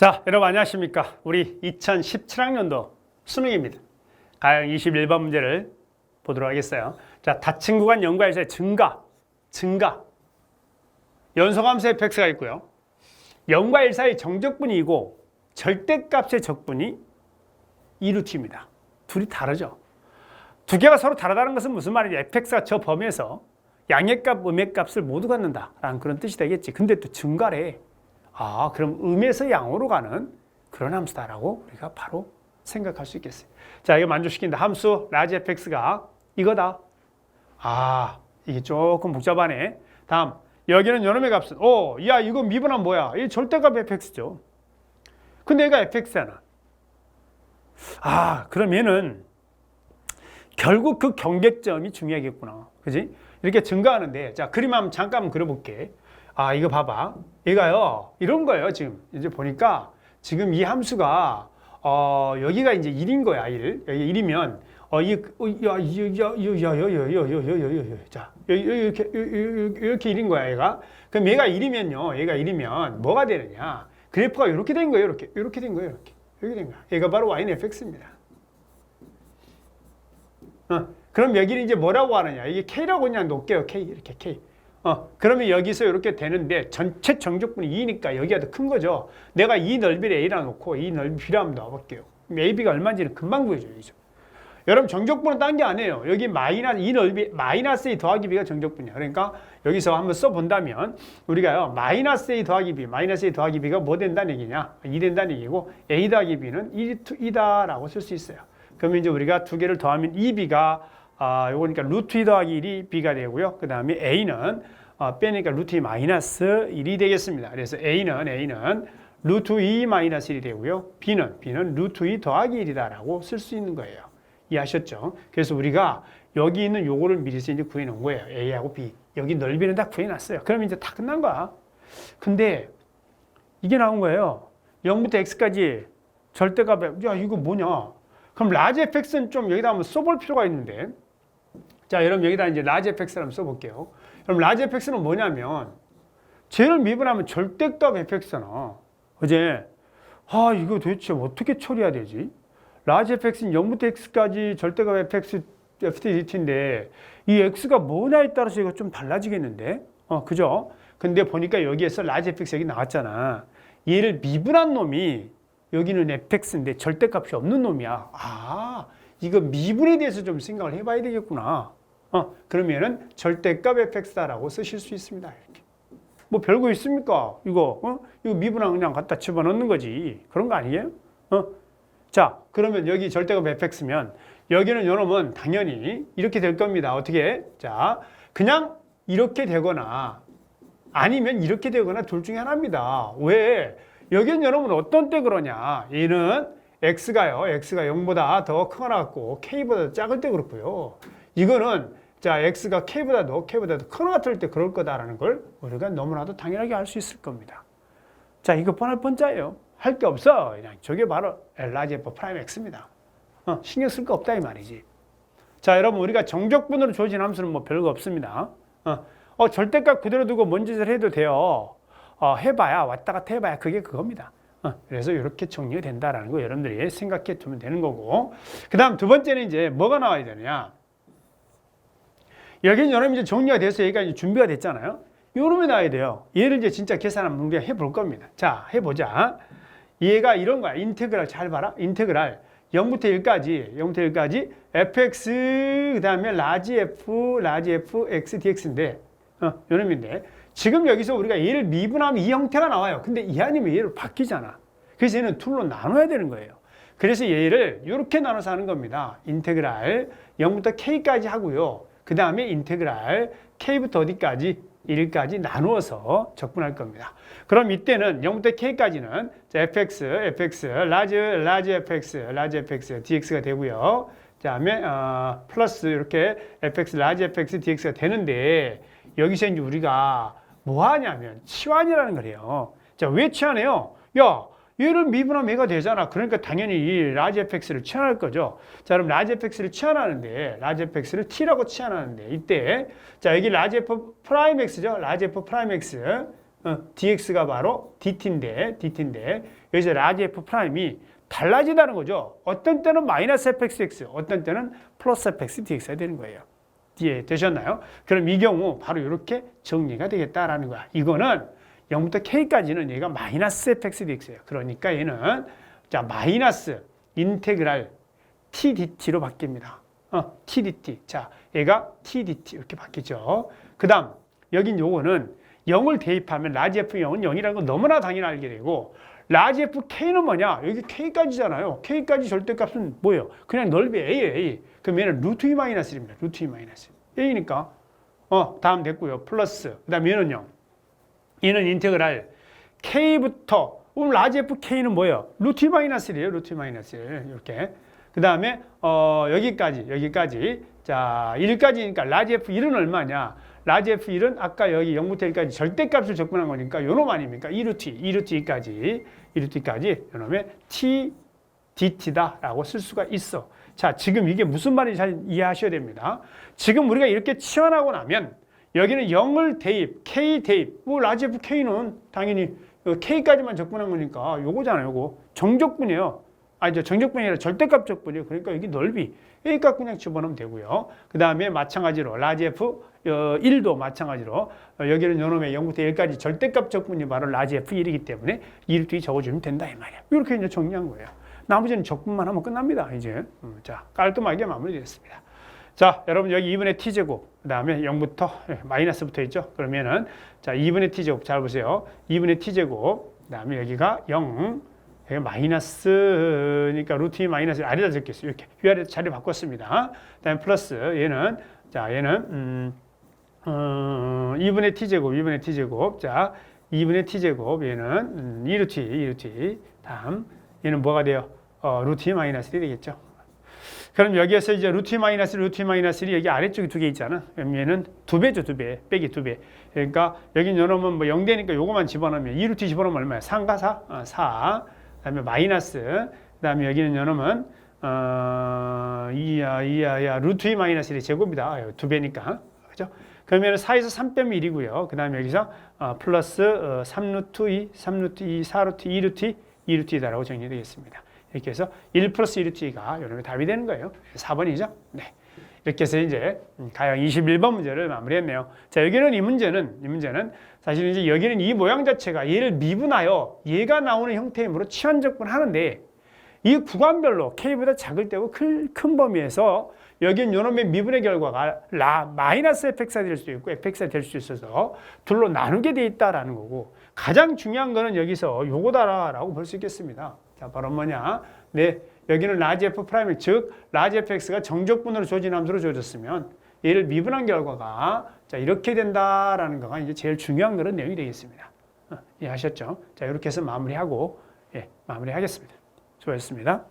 자, 여러분 안녕하십니까? 우리 2017학년도 수능입니다. 가형 21번 문제를 보도록 하겠어요. 자, 다층 구간 연과에서의 증가, 증가. 연소함수의 fx가 있고요. 연과 1 사이 정적분이고 절대값의 적분이 2루트입니다. 둘이 다르죠. 두 개가 서로 다르다는 것은 무슨 말이냐? fx가 저 범위에서 양의값, 음의값을 모두 갖는다라는 그런 뜻이 되겠지. 근데 또 증가래. 아, 그럼 음에서 양으로 가는 그런 함수다라고 우리가 바로 생각할 수 있겠어요. 자, 이거 만족시킨다. 함수 라지 fx가 이거다. 아, 이게 조금 복잡하네. 다음, 여기는 요놈의 값은 오, 야, 이거 미분하면 뭐야? 이 절대값 fx죠. 근데 얘가 fx잖아. 아, 얘는 결국 그 경계점이 중요하겠구나. 그지? 이렇게 증가하는데, 자, 그림 한번 잠깐 그려볼게. 아, 이거 봐봐. 얘가요, 이런 거예요, 지금. 이제 보니까 지금 이 함수가, 어, 여기가 이제 1인 거야, 1. 여기 1이면, 어, 이, 어, 야, 야, 야, 야, 야, 야, 야, 야, 야, 야, 야, 자, 이렇게, 이렇게, 이렇게 1인 거야, 얘가. 그럼 얘가 1이면요, 얘가 1이면 뭐가 되느냐. 그래프가 이렇게 된 거예요, 이렇게. 이렇게 된 거예요, 이렇게. 이렇게 된 거야. 얘가 바로 y는 fx입니다. 어, 그럼 여기는 이제 뭐라고 하느냐. 이게 K라고 그냥 놓을게요. K. 이렇게 K. 어, 그러면 여기서 이렇게 되는데 전체 정적분이 2니까 여기가 더 큰 거죠. 내가 이 넓이를 A라 놓고 이 넓이 B라 한번 넣어볼게요. AB가 얼마인지는 금방 보여줘야죠. 여러분 정적분은 딴 게 아니에요. 여기 마이너스 이 넓이 마이너스 A 더하기 B가 정적분이야. 그러니까 여기서 한번 써 본다면 우리가요 마이너스 A 더하기 B, 마이너스 A 더하기 B가 뭐 된다는 얘기냐? 2 된다는 얘기고 A 더하기 B는 2다라고 쓸 수 있어요. 그러면 이제 우리가 두 개를 더하면 2B가 아, 요거니까 루트 2 더하기 1이 B가 되고요. 그 다음에 A는 어, 빼니까 루트 2 마이너스 1이 되겠습니다. 그래서 A는 A는 루트 2 마이너스 1이 되고요. B는 B는 루트 2 더하기 1이다라고 쓸 수 있는 거예요. 이해하셨죠? 그래서 우리가 여기 있는 요거를 미리서 이제 구해 놓은 거예요. A하고 B. 여기 넓이는 다 구해 놨어요. 그러면 이제 다 끝난 거야. 근데 이게 나온 거예요. 0부터 x까지 절대값에 야 이거 뭐냐? 그럼 라지 fx는 좀 여기다 한번 써볼 필요가 있는데 자 여러분 여기다 이제 라지 fx를 한번 써볼게요. 그럼 라지 fx는 뭐냐면 쟤를 미분하면 절대값 fx잖아. 그제 아 이거 도대체 어떻게 처리해야 되지? 라지 fx는 0부터 x까지 절대값 fx ftdt인데 이 x가 뭐냐에 따라서 이거 좀 달라지겠는데? 어 그죠? 근데 보니까 여기에서 라지 fx 여기 나왔잖아. 얘를 미분한 놈이 여기는 fx인데 절대값이 없는 놈이야. 아, 이거 미분에 대해서 좀 생각을 해봐야 되겠구나. 어, 그러면은 절대값 fx다라고 쓰실 수 있습니다. 이렇게. 뭐 별거 있습니까? 이거, 어? 이거 미분한 그냥 갖다 집어넣는 거지. 그런 거 아니에요? 어? 자, 그러면 여기 절대값 fx면 여기는 요놈은 당연히 이렇게 될 겁니다. 어떻게? 자, 그냥 이렇게 되거나 아니면 이렇게 되거나 둘 중에 하나입니다. 왜? 여기는 여러분 어떤 때 그러냐? 얘는 x가요. x가 0보다 더 크거나 같고 k보다 작을 때 그렇고요. 이거는 자 x가 k보다 더 k보다 더 크거나 같을 때 그럴 거다라는 걸 우리가 너무나도 당연하게 알 수 있을 겁니다. 자 이거 뻔할 뻔짜예요. 할 게 없어. 그냥 저게 바로 f 프라임 x입니다. 어, 신경 쓸 거 없다 이 말이지. 자 여러분 우리가 정적분으로 주어진 함수는 뭐 별거 없습니다. 어, 어 절대값 그대로 두고 뭔 짓을 해도 돼요. 어, 해봐야 왔다 갔다 해봐야 그게 그겁니다. 어, 그래서 이렇게 정리가 된다라는 거 여러분들이 생각해 두면 되는 거고. 그 다음 두 번째는 이제 뭐가 나와야 되느냐. 여기는 여러분 이제 정리가 돼서 이제 준비가 됐잖아요. 요놈이 나와야 돼요. 얘를 이제 진짜 계산 한번 우리가 해볼 겁니다. 자, 해보자. 얘가 이런 거야. 인테그랄 잘 봐라. 인테그랄 0부터 1까지, 0부터 1까지 fx 그 다음에 라지 f, 라지 f, x, dx인데 어, 요 놈인데 지금 여기서 우리가 얘를 미분하면 이 형태가 나와요. 근데 이 아니면 얘를 바뀌잖아. 그래서 얘는 둘로 나눠야 되는 거예요. 그래서 얘를 이렇게 나눠서 하는 겁니다. 인테그랄 0부터 k까지 하고요. 그 다음에 인테그랄 k부터 어디까지? 1까지 나누어서 적분할 겁니다. 그럼 이때는 0부터 k까지는 fx, fx, 라지, 라지 fx, 라지 fx, dx가 되고요. 그 다음에 어, 플러스 이렇게 fx, 라지 fx, dx가 되는데 여기서 이제 우리가 뭐 하냐면 치환이라는 거래요. 자, 왜 치환해요? 야, 얘를 미분하면 얘가 되잖아. 그러니까 당연히 이 라지 fx를 치환할 거죠. 자, 그럼 라지 fx를 치환하는데 라지 fx를 t라고 치환하는데 이때 자, 여기 라지 f 프라임 x죠. 라지 f 프라임 x. 어, dx가 바로 dt인데, dt인데 여기서 라지 f 프라임이 달라지다는 거죠. 어떤 때는 마이너스 fxx, 어떤 때는 플러스 fx dx가 되는 거예요. 이해 되셨나요? 그럼 이 경우 바로 이렇게 정리가 되겠다라는 거야. 이거는 0부터 k까지는 얘가 마이너스 fx dx예요. 그러니까 얘는 자 마이너스 인테그랄 t dt로 바뀝니다. 어, t dt. 자, 얘가 t dt 이렇게 바뀌죠. 그다음 여긴 요거는 0을 대입하면 라지 f 0은 0이라는 거 너무나 당연히 알게 되고 라지 f k는 뭐냐? 여기 k까지잖아요. k까지 절대값은 뭐예요? 그냥 넓이 a예요, a. 그럼 얘는 루트 2 마이너스 1입니다. 루트 2 마이너스 1. a니까 어, 다음 됐고요. 플러스. 그다음 얘는요. 얘는 인테그랄 k부터 그럼 라지 f k는 뭐예요? 루트 2 마이너스 1이에요. 루트 2 마이너스 1. 이렇게. 그 다음에 어, 여기까지 여기까지 자 1까지니까 라지 f 1은 얼마냐? 라지 f 1은 아까 여기 0부터 1까지 절대값을 접근한 거니까 요놈 아닙니까? 2루트 2, 2루트 2까지 2루트 2까지 요놈의 t dt다 라고 쓸 수가 있어. 자, 지금 이게 무슨 말인지 잘 이해하셔야 됩니다. 지금 우리가 이렇게 치환하고 나면 여기는 0을 대입, k 대입. 뭐 라지 f k는 당연히 k까지만 접근한 거니까 요거잖아요, 요거. 정적분이에요. 아니, 저 정적분이 아니라 절대값 적분이에요. 그러니까 여기 넓이. A값 그냥 집어넣으면 되고요. 그 다음에 마찬가지로 라지 F 어, 1도 마찬가지로 어, 여기는 요놈의 0부터 1까지 절대값 적분이 바로 라지 F1이기 때문에 2를 뒤 적어주면 된다 이 말이야. 이렇게 이제 정리한 거예요. 나머지는 적분만 하면 끝납니다. 이제 음, 자 깔끔하게 마무리됐습니다. 자 여러분 여기 2분의 t제곱 그 다음에 0부터 마이너스부터 있죠. 그러면은 자 2분의 t제곱 잘 보세요. 2분의 t제곱 그 다음에 여기가 0 여기 마이너스니까 루트 2 마이너스 아래다 적겠어요. 이렇게 위아래 자리 바꿨습니다. 그 다음에 플러스 얘는 자 얘는 음, 어, 2분의 t제곱 2분의 t제곱 자 2분의 t제곱 얘는 음, 2루트 2 2루트 2 다음 얘는 뭐가 돼요? 어, 루트 2 마이너스 1이 되겠죠. 그럼 여기에서 이제 루트 2 마이너스 루트 2 마이너스 1이 여기 아래쪽에 두 개 있잖아. 그럼 얘는 두 배죠, 두 배. 빼기 두 배. 그러니까 여기 요놈은 뭐 0되니까 요거만 집어넣으면 2루트 집어넣으면 얼마야? 3가 4? 어, 4. 그다음에 마이너스. 그다음에 여기는 요놈은 어, 2야, 2야, 야, 루트 2 마이너스 1이 제곱이다. 두 배니까. 그죠? 그러면 4에서 3 빼면 1이고요. 그 다음에 여기서 어, 플러스 어, 3루트 2, 3루트 2, 4루트 2루트 2, 2루트 2다라고 정리되겠습니다. 이렇게 해서 1 플러스 1루트 2가 여러분의 답이 되는 거예요. 4번이죠. 네. 이렇게 해서 이제 음, 가형 21번 문제를 마무리했네요. 자, 여기는 이 문제는 이 문제는 사실 이제 여기는 이 모양 자체가 얘를 미분하여 얘가 나오는 형태의 힘으로 치환적분 하는데 이 구간별로 k보다 작을 때고 큰, 큰 범위에서 여기는 요놈의 미분의 결과가 라 마이너스 fx가 될 수도 있고 fx가 될 수 있어서 둘로 나누게 돼 있다라는 거고 가장 중요한 거는 여기서 요거다라고 볼 수 있겠습니다. 자, 바로 뭐냐? 네, 여기는 라지 f 프라임 즉 라지 fx가 정적분으로 조진 함수로 주어졌으면 얘를 미분한 결과가 자 이렇게 된다라는 거가 이제 제일 중요한 그런 내용이 되겠습니다. 어, 이해하셨죠? 자 이렇게 해서 마무리하고 예, 마무리하겠습니다. 수고하셨습니다.